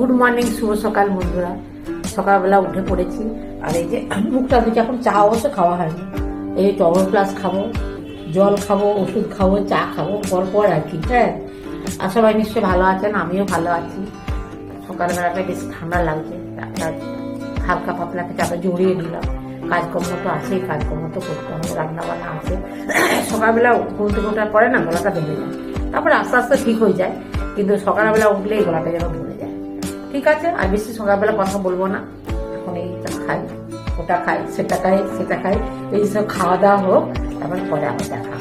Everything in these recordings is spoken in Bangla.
গুড মর্নিং, শুভ সকাল বন্ধুরা। সকালবেলা উঠে পড়েছি। আর এই যে মুখটা দিকে এখন চা অবশ্য খাওয়া হয়নি। এই টবল প্লাস খাব, জল খাব, ওষুধ খাব, চা খাব পর পর আর কি হ্যাঁ? আর সবাই নিশ্চয়ই ভালো আছেন, আমিও ভালো আছি। সকালবেলাটা বেশ ঠান্ডা লাগছে একটা হালকা পাতলাকে চাপে জড়িয়ে নিলাম কাজকর্ম তো আছেই, কাজকর্ম তো করতে হবে রান্না বান্না আছে। সকালবেলা থেকে ওঠার পরে না, গলাটা ভেঙে যায়। তারপরে আস্তে আস্তে ঠিক হয়ে যায়, কিন্তু সকালবেলা উঠলেই গলাটা যেন ঠিক আছে, আর বেশি সকালবেলা কথা বলব না। এখন এইটা খাই, ওটা খাই, সেটা খাই সেটা খাই, এই সব খাওয়া দাওয়া হোক, তারপরে পরে আবার দেখা।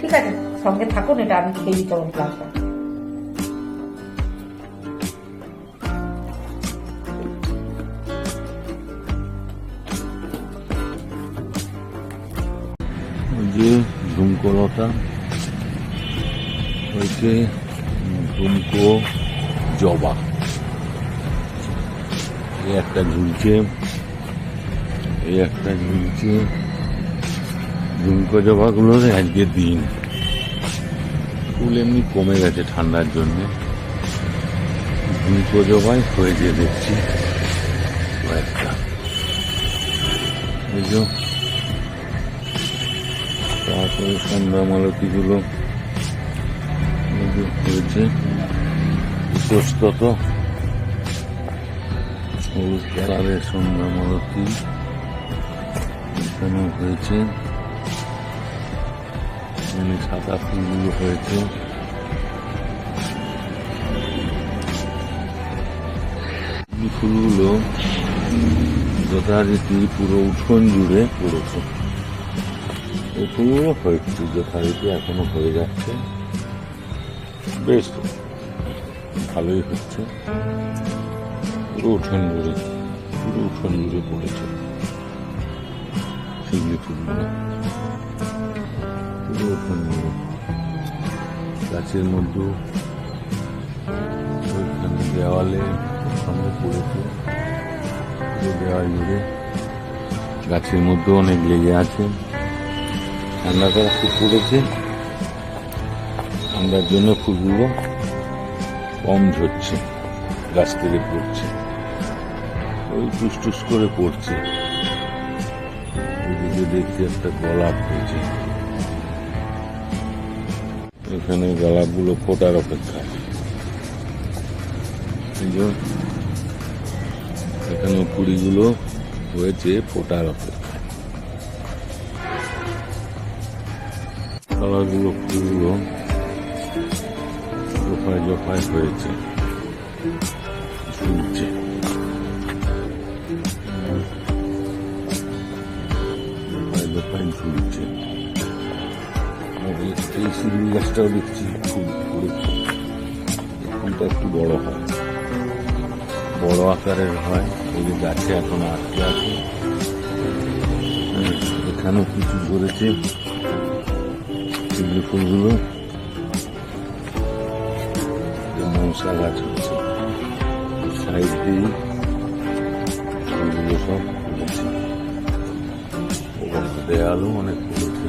ঠিক আছে, সঙ্গে থাকুন, এটা আমি খেয়ে দিতে পারব যে ঝুমকোলতা ঝুমকো জবা। এই একটা ঝুলছে এই একটা ঝুলছে ঝুমকো জবাগুলোর আজকে দিন ফুল এমনি কমে গেছে ঠান্ডার জন্যে। ঝুমকো জবাই হয়েছে দেখছি কয়েকটা তারপরে সন্ধ্যা মালতীগুলো হয়েছে ইতস্তত হলুদ কালারের সন্ধ্যা মালতী এখানে হয়েছে। এখানে সাদা ফুলগুলো হয়েছে ফুলগুলো যথারীতি পুরো উঠোন জুড়ে পড়েছে। এই ফুলগুলো হয়েছে, যথারীতি এখনও হয়ে যাচ্ছে। বেশ, ভালোই হচ্ছে। পুরো উঠোন জুড়ে পুরো উঠোন জুড়ে পড়েছে। শিউলি ফুলগুলো পুরো উঠোন জুড়ে গাছের মধ্যে, ওইখানে দেওয়ালে সামনে পড়েছে। পুরো দেওয়াল জুড়ে গাছের মধ্যে অনেক লেগে আছে। ঠান্ডাটা খুব পড়েছে। ঠান্ডার জন্য ফুলগুলো কম ঝরছে, গাছ থেকে পড়ছে। ওই টুস করে পড়ছে। ওইদিকে দেখছি একটা গোলাপ হয়েছে। এখানে গোলাপগুলো ফোটার অপেক্ষা। এখানে কুড়িগুলো হয়েছে ফোটার অপেক্ষা। কালারগুলো ফুলগুলো জোফায় জোফায় হয়েছে। ঝুলছে ঝুলছে এই শিউলি গাছটাও দেখছি ফুল ফুলেছে একটু বড় হয়। বড় আকারের হয়, এই যে গাছে এখন আটকে আছে। এখানেও কিছু ধরেছে। শিউলি ফুলগুলো। মশা গাছ হচ্ছে সাইড দিয়ে দেয়ালও অনেক ফুলেছে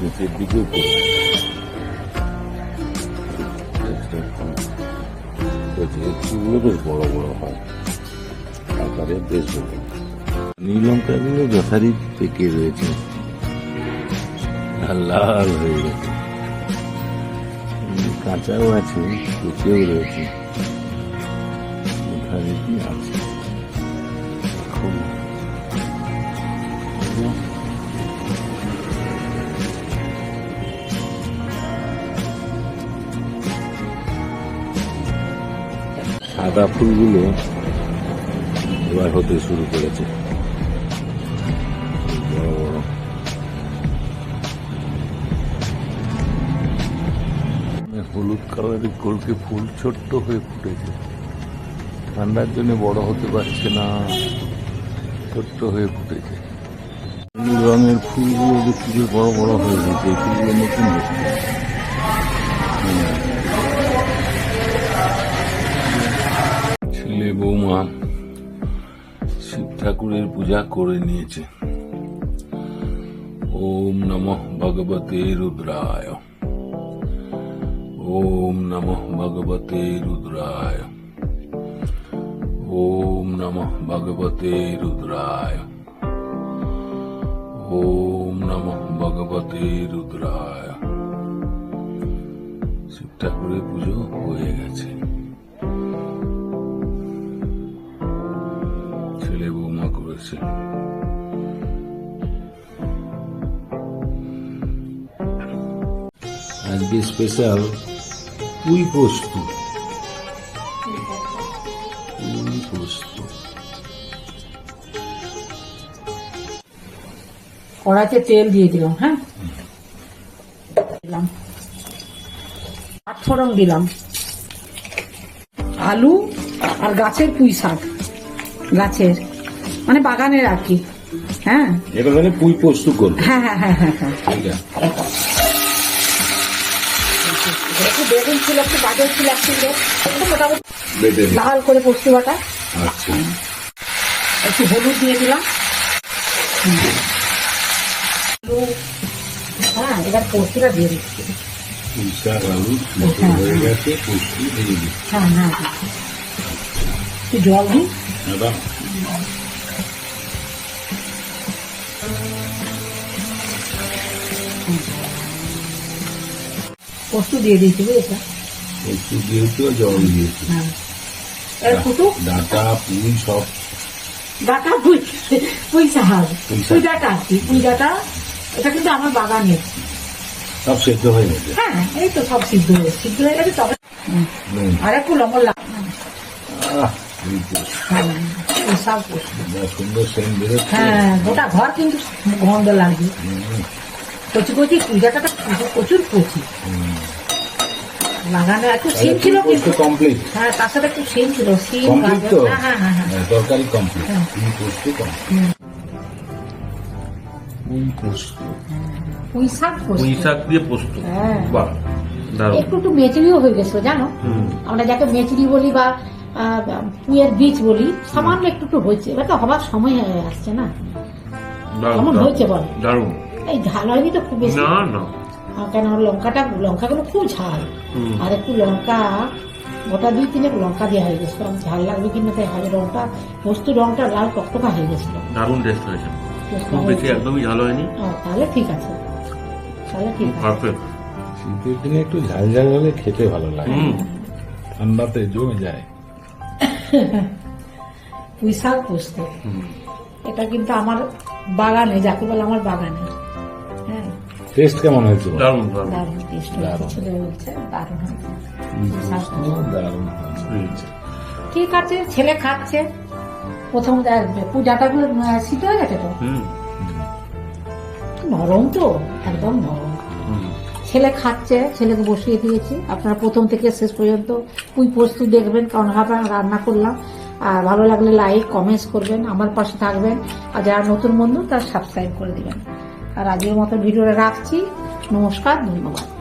নিচের বেশ বড় বড় হয় আকারে বেশ বড়। যথারীতি পেকে রয়েছে। লাল হয়ে গেছে। কাঁচাও আছে পেকেও রয়েছে। যথারীতি আছে? খুব সাদা ফুলগুলো এবার হতে শুরু করেছে। হলুদ কালারের কলকে ফুল ছোট্ট হয়ে ফুটেছে। ঠান্ডার জন্য বড় হতে পারছে না, ছোট্ট হয়ে ফুটেছে। রঙের ফুলগুলো যে বড় বড় হয়ে গেছে ফুলগুলো নতুন হচ্ছে। ছেলে বৌমা শিব ঠাকুরের পূজা করে নিয়েছে। ওম নমঃ ভগবতে রুদ্রায়। ওম নমঃ ভগবতে রুদ্রায়। ওম নমঃ ভগবতে রুদ্রায়। ওম নমঃ ভগবতে রুদ্রায়। শিব ঠাকুরের পুজো হয়ে গেছে। ছেলে বৌমা করেছে আজকে স্পেশাল পুই পোস্ত পুই পোস্ত কড়াইতে তেল দিয়ে দিলাম হ্যাঁ? দিলাম। আটফোড়ন দিলাম। আলু আর গাছের পুঁই শাক গাছের মানে বাগানের আর কি হ্যাঁ? এটা মানে পুই পোস্ত করবে। হ্যাঁ হ্যাঁ হ্যাঁ হ্যাঁ হ্যাঁ। একটু বেগুন ছিল একটু গাজর ছিল একটু একটু মোটামুটি লাল করে পোস্ত বাটা। আচ্ছা। একটু হলুদ দিয়ে দিলাম। হ্যাঁ এবার পোস্তটা দিয়ে দিচ্ছি। হ্যাঁ। হয়ে। দিয়ে দিই হ্যাঁ হ্যাঁ। জল দিই। পোস্ত দিয়ে দিয়েছি বুঝেছ? পোস্ত দিয়েছি আর জল দিয়েছি। হ্যাঁ। ডাটা পুঁই সব। ডাটা পুঁই পুঁই শাক পুঁই ডাটা আর কি পুঁই ডাটা এটা কিন্তু আমার বাগানে। সব সেদ্ধ হয়ে গেছে। হ্যাঁ এই তো সব সিদ্ধ হয়ে সিদ্ধ হয়ে গেছে তবে। আর একটু লবণ লাগ আহ, পুঁই পোস্ত হ্যাঁ সুন্দর সেন্ট বেরোচ্ছে। হ্যাঁ গোটা ঘর কিন্তু গন্ধ লাগবে কচি কচি ডাটাটা প্রচুর কচি। লাগানো একটু তাহলে সিম ছিল কিন্তু কমপ্লিট হ্যাঁ তার সাথে একটু সিম ছিল সিম হ্যাঁ হ্যাঁ হ্যাঁ তরকারি কমপ্লিট। পুঁই পোস্ত কমপ্লিট পুঁই পোস্ত। পুঁই শাক পোস্ত। পুঁই শাক দিয়ে পোস্ত। বাহ একটু একটু মেচড়িও হয়ে গেছে জানো? আমরা যাকে মেচড়ি বলি বা আহ, পুঁয়ের বীজ বলি সামান্য একটু একটু হয়েছে। এবার তো হবার সময় হয়ে আসছে না। কেমন হয়েছে বল? দারুণ। এই ঝাল হয়নি তো খুব বেশি না না। কেন আমার লঙ্কাটা লঙ্কাগুলো খুব ঝাল। আর একটু লঙ্কা গোটা দুই তিনেক লঙ্কা দেওয়া হয়ে গেছিল। ঝাল লাগবে কিনা তাই হবে রংটা পোস্ত রংটা লাল টকটকা হয়ে গেছিল। দারুণ টেস্ট হয়েছে। খুব বেশি একদমই ভালো হয়নি। তাহলে ঠিক আছে। তাহলে ঠিক আছে। শীতের দিনে একটু ঝাল ঝাল হলে খেতে ভালো লাগে। ঠান্ডাতে জমে যায়। পুঁই শাক পোস্ত এটা কিন্তু আমার বাগানে যাকে বলে আমার বাগানে। টেস্ট কেমন হয়েছে দারুণ দারুণ। দারুণ টেস্ট হয়েছে ছেলে দারুণ হয়েছে। শাক পোস্ত। দারুণ হুম। ঠিক আছে ছেলে খাচ্ছে। প্রথম পূজাটা গুলো শীত হয়ে গেছে তো? নরম তো একদম নরম। ছেলে খাচ্ছে ছেলেকে বসিয়ে দিয়েছি। আপনারা প্রথম থেকে শেষ পর্যন্ত পুই পোস্ত দেখবেন কারণ ভাবে রান্না করলাম। আর ভালো লাগলে লাইক কমেন্টস করবেন আমার পাশে থাকবেন। আর যারা নতুন বন্ধু তারা সাবস্ক্রাইব করে দিবেন। আর আজকের মতো ভিডিওটা রাখছি। নমস্কার ধন্যবাদ।